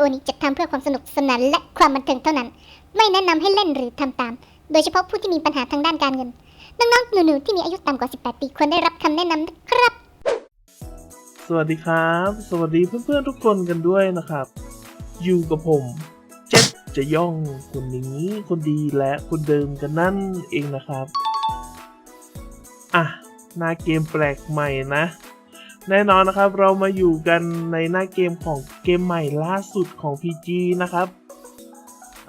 โอนี้จัดทำเพื่อความสนุกสนานและความบันเทิงเท่านั้น ไม่แนะนำให้เล่นหรือทำตาม โดยเฉพาะผู้ที่มีปัญหาทางด้านการเงิน น้องๆหนูๆที่มีอายุต่ำกว่า 18 ปีควรได้รับคำแนะนำนะครับ สวัสดีครับ สวัสดีเพื่อนๆทุกคนกันด้วยนะครับ อยู่กับผมเจ็ดจะย่องคนนี้คนดีและคนเดิมกันนั่นเองนะครับ อะหน้าเกมแปลกใหม่นะ แน่นอนนะครับเรามาอยู่กันในหน้าเกมของเกมใหม่ล่าสุดของ PG นะครับ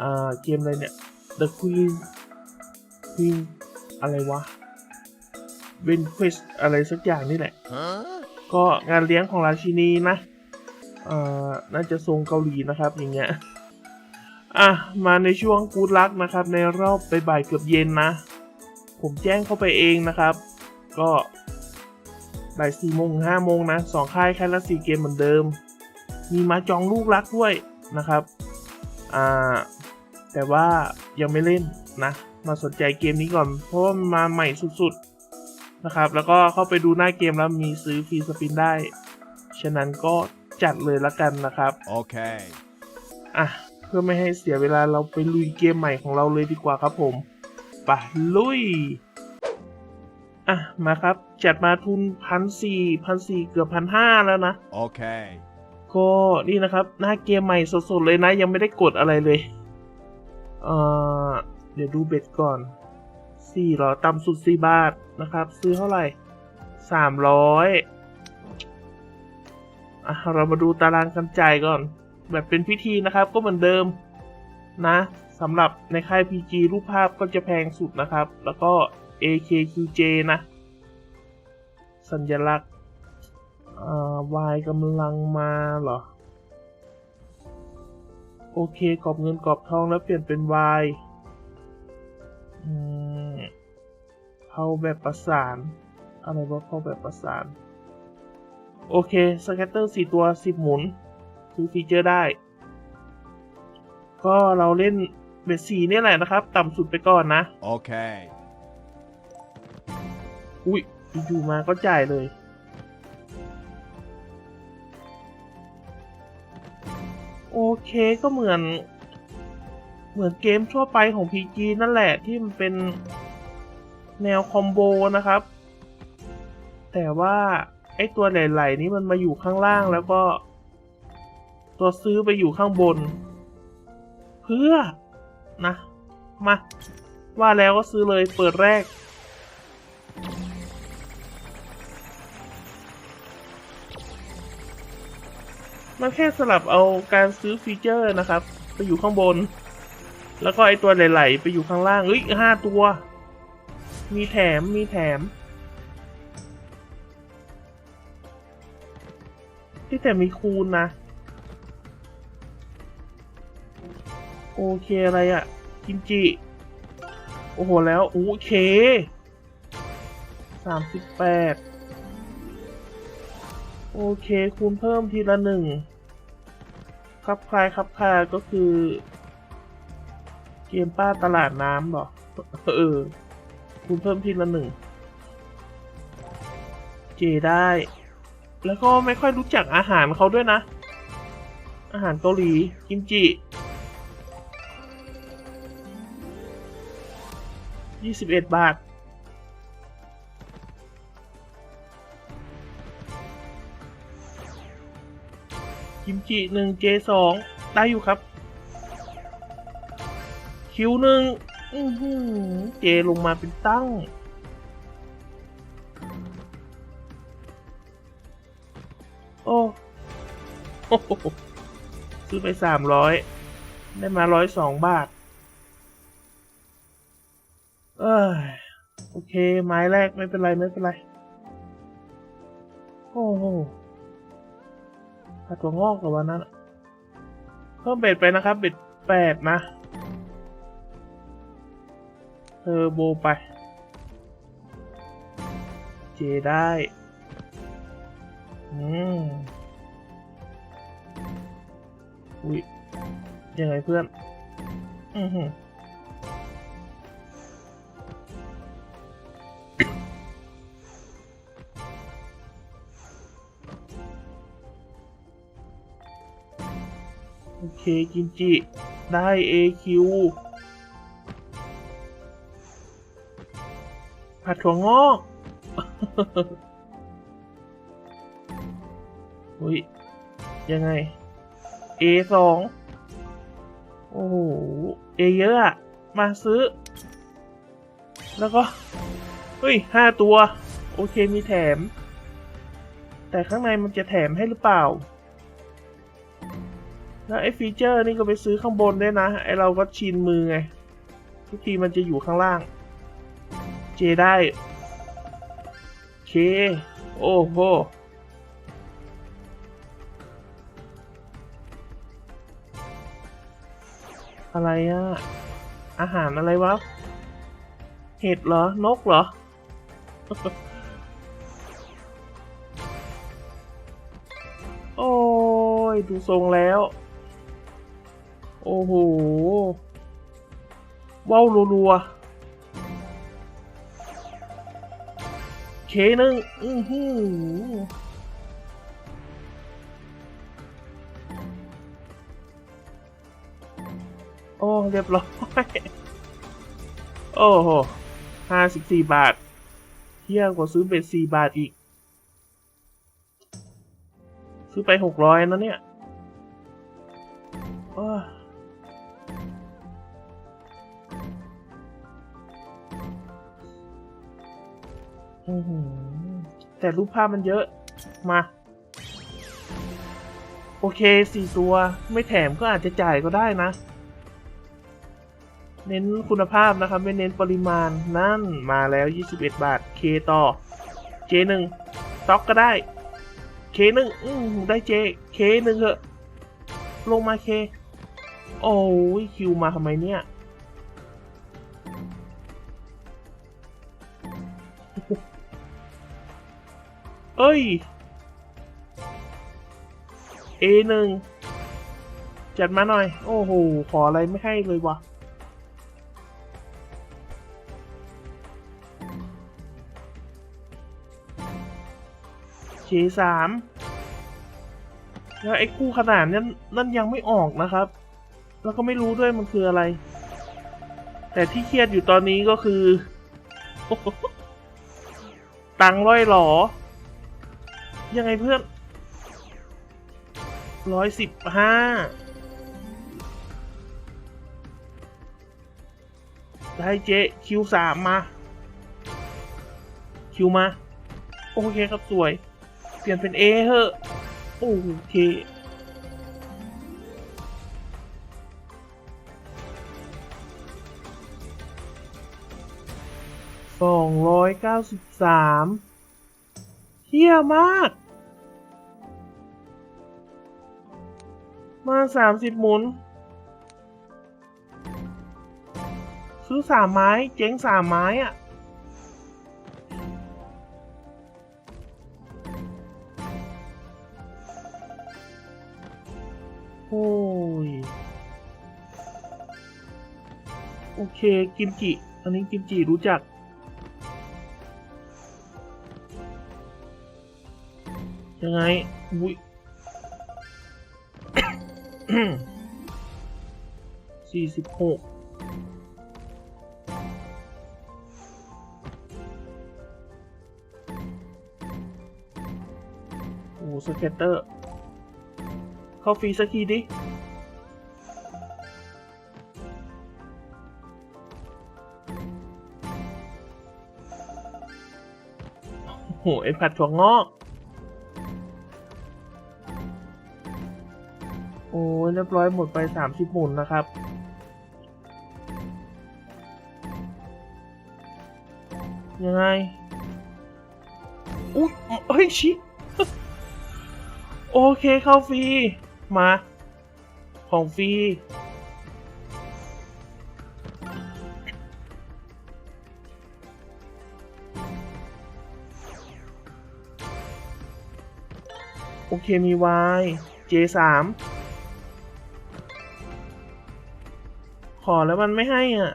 อ่าเกมอะไรเนี่ย The Queen Queen อะไรวะ v e n q u e s t อะไรสักอย่างนี่แหละ ก็งานเลี้ยงของราชินีนะเอ่อน่าจะทรงเกาหลีนะครับอย่างเงี้ยอะมาในช่วงกูดลักนะครับ ในรอบบ่ายๆเกือบเย็นนะ ผมแจ้งเข้าไปเองนะครับ ก็ บ่ายสี่โมงห้าโมงนะสองค่ายค่ายละสี่เกมเหมือนเดิม มีมาจองลูกรักด้วยนะครับอ่าแต่ว่ายังไม่เล่นนะ มาสนใจเกมนี้ก่อน เพราะว่ามันมาใหม่สุดๆนะครับ แล้วก็เข้าไปดูหน้าเกมแล้วมีซื้อฟรีสปินได้ ฉะนั้นก็จัดเลยละกันนะครับ Okay. อะเพื่อไม่ให้เสียเวลาเราไปลุยเกมใหม่ของเราเลยดีกว่าครับผม ไปลุย อะมาครับจัดมาทุนพันสี่พันสี่เกือบพันห้าแล้วนะ Okay. ก็นี่นะครับ หน้าเกมใหม่สดๆเลยนะ ยังไม่ได้กดอะไรเลย เอ่อ เดี๋ยวดูเบ็ดก่อนสี่หรอต่ำสุดสี่บาทนะครับ ซื้อเท่าไหร่สามร้อยอะเรามาดูตารางการจ่ายก่อน แบบเป็นพิธีนะครับ ก็เหมือนเดิมนะสำหรับในค่าย PG รูปภาพก็จะแพงสุดนะครับ แล้วก็ AKQJ นะ สัญลักษณ์วายกำลังมาเหรอ โอเคกรอบเงินกรอบทองแล้วเปลี่ยนเป็นวายอืมเผาแบบประสาน อะไรว่าเผาแบบประสาน โอเคสแกตเตอร์สี่ตัวสิบหมุนซื้อฟีเจอร์ได้ ก็เราเล่นเบสสีนี่แหละนะครับ ต่ำสุดไปก่อนนะ Okay. อุ้ ยอยู่มาก็จ่ายเลย โอเคก็เหมือน เหมือนเกมทั่วไปของ PG นั่นแหละที่มันเป็นแนวคอมโบนะครับ แต่ว่า ไอตัวไหลๆนี้มันมาอยู่ข้างล่างแล้วก็ ตัวซื้อไปอยู่ข้างบน เพื่อนะ มา ว่าแล้วก็ซื้อเลยเปิดแรก มันแค่สลับเอาการซื้อฟีเจอร์นะครับ ไปอยู่ข้างบน แล้วก็ไอตัวไหลๆไปอยู่ข้างล่างเอ้ยห้าตัว มีแถมมีแถม ที่แต่มีคูณนะ โอเคอะไรอะกิมจิ โอ้โหแล้วโอเคสามสิบแปดโอเค คูณเพิ่มทีละหนึ่ง ครับคลายครับคลายก็คือ เกมป้าตลาดน้ำหรอ เออคูณเพิ่มทีละหนึ่ง เจได้ แล้วก็ไม่ค่อยรู้จักอาหารเขาด้วยนะ อาหารเกาหลี กิมจิยี่สิบเอ็ดบาท จิหนึ่งเจสองได้อยู่ครับ คิวหนึ่งอื้อหือเจลงมาเป็นตั้ง โอ้โอ้โหซื้อไปสามร้อยได้มาร้อยสองบาท เอ้ยโอเค ไม้แรกไม่เป็นไร ไม่เป็นไร โอ้โห ถ้าตัวงอกกับวันนั้นเพิ่มเบ็ดไปนะครับ เบ็ดแปดนะเทอร์โบไป เจได้ อืมอุ้ยยังไงเพื่อน อือหือ โอเคกินจิ ได้ AQ ผัดถั่วงอกอุ้ย ยังไง A สองโอ้โห A เยอะอะมาซื้อ แล้วก็ เฮ้ยห้าตัว โอเคมีแถม แต่ข้างในมันจะแถมให้หรือเปล่า แล้วไอ้ฟีเจอร์นี่ก็ไปซื้อข้างบนด้วยนะ ไอ้เราก็ชินมือไง ทุกทีมันจะอยู่ข้างล่าง เจได้ เค โอ้โหอะไรอะอาหารอะไรวะ เห็ดเหรอ นกเหรอ โอ้ย ดูทรงแล้ว อ้โหว้าวรัวๆเคหนึ่งอือหือโอ้ เรียบร้อย โอ้โหห้าสิบสี่บาทเที่ยงกว่าซื้อเบ็ดสี่บาทอีก ซื้อไปหกร้อยนะเนี่ย แต่รูปภาพมันเยอะมา โอเคสี่ตัวไม่แถมก็อาจจะจ่ายก็ได้นะ เน้นคุณภาพนะครับ ไม่เน้นปริมาณนั่นมาแล้ว 21 บาทเคต่อ J1 ต็อกก็ได้ K1 อืมได้ J K1 เหอะ ลงมา K โอ้ยคิวมาทำไมเนี่ย เอ้ย A1 จัดมาหน่อย โอ้โห ขออะไรไม่ให้เลยวะ K สามแล้วไอ้คู่ขนาดนั้นนั่นยังไม่ออกนะครับ แล้วก็ไม่รู้ด้วยมันคืออะไร แต่ที่เครียดอยู่ตอนนี้ก็คือ ตังร้อยหลอ ยังไงเพื่อนร้อยสิบห้าได้เจคิวสามมา คิวมา โอเคครับสวย เปลี่ยนเป็นเอเหอะ โอเคสองร้อยเก้าสิบสาม เฮี้ยมาก มาสามสิบหมุน ซื้อสามไม้ เจ๊งสามไม้อะโอ้ย โอเค กิมจิ อันนี้กิมจิรู้จัก ยังไง อุ้ยสี่สิบหกโอ้สเก็ตเตอร์ เข้าฟรีสักทีดิโอ้โหไอ้ผัดถั่วงอก เรียบร้อยหมดไปสามสิบหมุนนะครับ ยังไง อุ๊ยเฮ้ยชิ โอเคเข้าฟรี มา ของฟรีโอเคมี Y J3 ข อแล้วมันไม่ให้อะ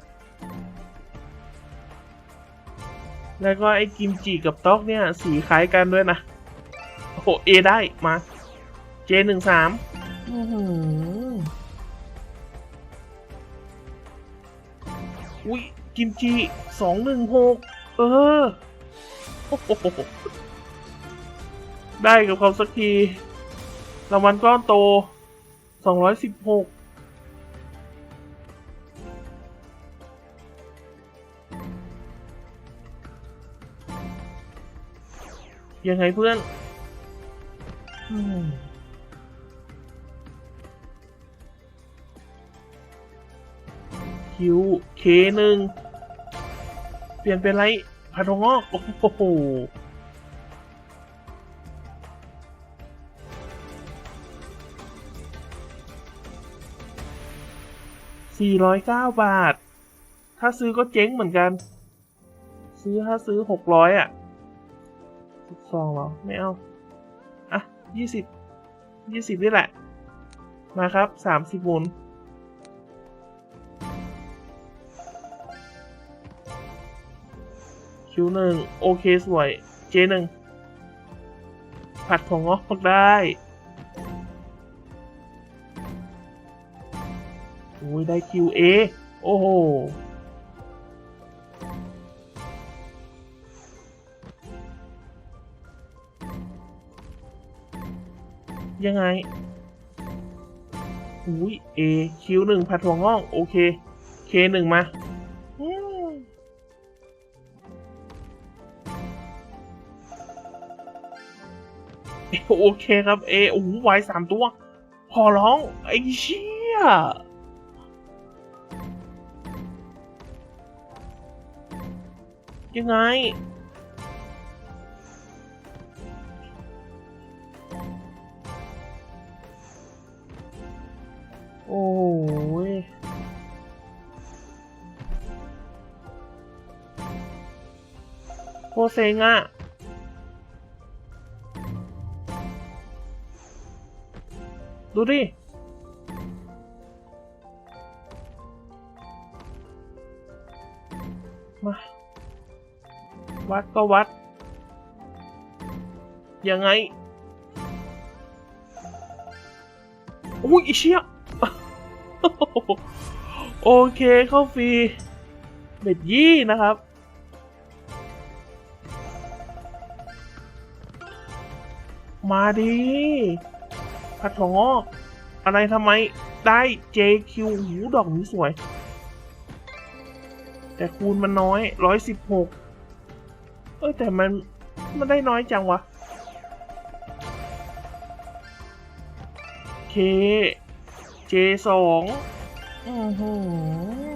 แล้วก็ไอ้กิมจิกับต๊อกเนี่ย สีคล้ายกันด้วยนะ โอ้โหเอได้มาเจหนึ่งสามอุ้ยกิมจิสองหนึ่งหกเออ ได้กับเขาสักทีรางวัลก้อนโตสองร้อยสิบหก ยังไงเพื่อนอืมคิวเคหนึ่งเปลี่ยนเป็นไรพันธงอกโอ้โหสี่ร้อยเก้าบาท ถ้าซื้อก็เจ๊งเหมือนกัน ซื้อถ้าซื้อหกร้อยอะ สองเหรอ ไม่เอา อะยี่สิบยี่สิบนี่แหละ มาครับสามสิบหมุนคิวหนึ่งโอเค สวย เจหนึ่งผัดของงอกได้โอ้ยได้คิวเอโอ้โห ยังไงอุ้ยเอคิวหนึ่งผัดถั่วงอกโอเคเคหนึ่งมาโอเคครับเอโอ้โหไวสามตัว พอร้องไอ้เชี่ยยังไง เซ็งอะดูดิ มา วัดก็วัด ยังไง อุ้ยอ้เชี่ยโอเคเข้าฟรีเบ็ดยี่นะครับ มาดีผัดถั่วงอกอะไรทำไมได้ JQ หูดอกนี้สวย แต่คูณมันน้อยร้อยสิบหกเอ้ยแต่มันมันได้น้อยจังวะเค J สองอือหือ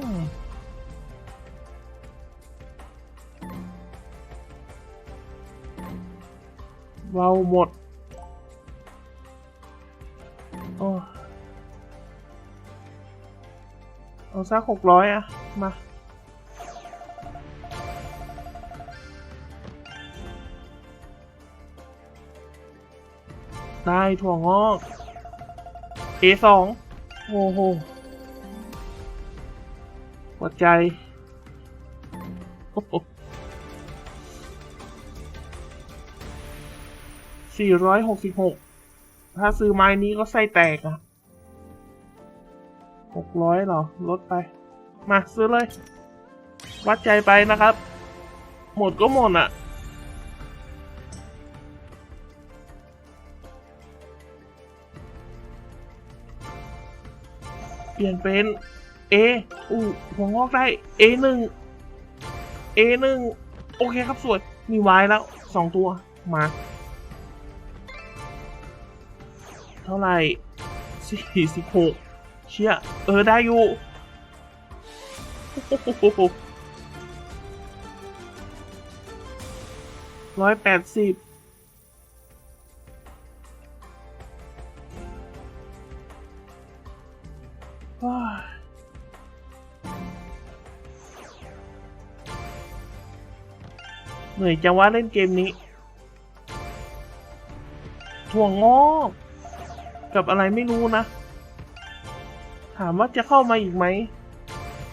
เราหมด โอ้เอาสักหกร้อยอะมาได้ถั่วงอก A สองโอ้โหหัวใจ สี่ร้อยหกสิบหก ถ้าซื้อไม้นี้ก็ไส้แตกอะหกร้อยหรอ ลดไป มาซื้อเลย วัดใจไปนะครับ หมดก็หมดอะเปลี่ยนเป็น A อู้หัวงอกได้ A หนึ่ง A หนึ่งโอเคครับสวย มีไว้แล้วสองตัว มา ท่าไหร่สี่สิบหกเชี่ยเออได้อยู่ร้อยแปดสิบว้าเหนื่อยจังว่าเล่นเกมนี้ ถั่วงอก กับอะไรไม่รู้นะ ถามว่าจะเข้ามาอีกไหม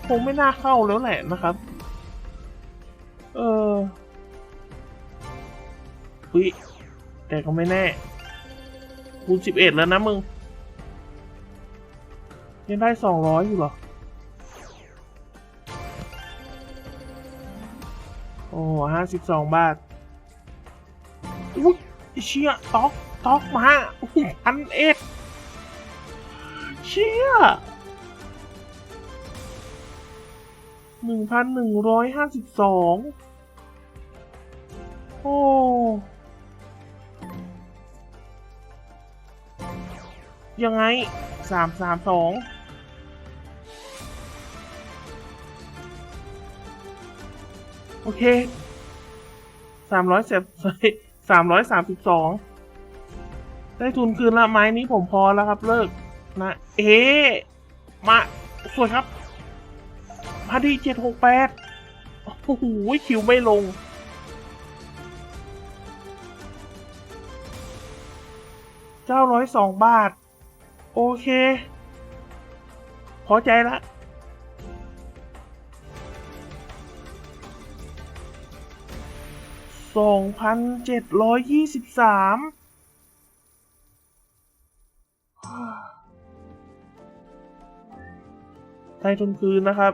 คงไม่น่าเข้าแล้วแหละนะครับ เออคุยแต่ก็ไม่แน่ คูณสิบเอ็ดแล้วนะมึง ยังได้สองร้อยอยู่หรอ โอ้ห้าสิบสองบาท อุ้ยเชี่ยต๊อก ต๊อกมาหกพันเอ็ดเชี่ยหนึ่งพันหนึ่งร้อยห้าสิบสองโอ้ยังไงสามสามสองโอเคสามร้อยเจ็ดสามร้อยสามสิบสอง ได้ทุนคืนละไม้นี้ผมพอแล้วครับ เลิกนะเอ๊ะมาสวยครับพอดีเจ็ดหกแปดโอ้โหคิวไม่ลงเก้าร้อยสองบาท โอเค พอใจละสองพันเจ็ดร้อยยี่สิบสาม ได้ทุนคืนนะครับ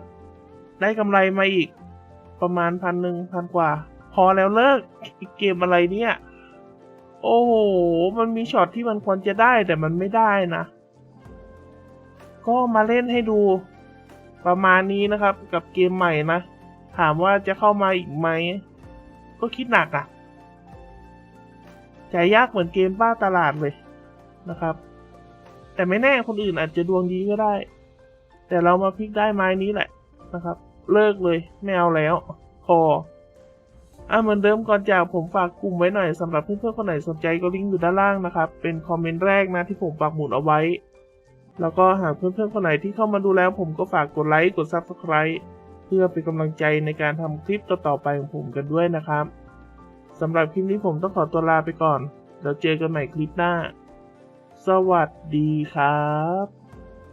ได้กำไรมาอีกประมาณพันหนึ่งพันกว่า พอแล้วเลิกเกมอะไรเนี่ย โอ้โห มันมีช็อตที่มันควรจะได้แต่มันไม่ได้นะ ก็มาเล่นให้ดูประมาณนี้นะครับ กับเกมใหม่นะ ถามว่าจะเข้ามาอีกไหม ก็คิดหนักอะ่ะใจยากเหมือนเกมบ้าตลาดเลยนะครับ แต่ไม่แน่คนอื่นอาจจะดวงดีก็ได้ แต่เรามาพลิกได้ไม้นี้แหละนะครับ เลิกเลยไม่เอาแล้ว พออะเหมือนเดิมก่อนจากผมฝากกลุ่มไว้หน่อยสำหรับเพื่อนๆคนไหนสนใจก็ลิงก์อยู่ด้านล่างนะครับ เป็นคอมเมนต์แรกนะที่ผมปักหมุดเอาไว้ แล้วก็หากเพื่อนๆคนไหนที่เข้ามาดูแล้ว ผมก็ฝากกดไลค์กด Subscribe เพื่อเป็นกำลังใจในการทำคลิปต่อๆไปของผมกันด้วยนะครับสำหรับคลิปนี้ผมต้องขอตัวลาไปก่อน แล้วเจอกันใหม่คลิปหน้า สวัสดีครับ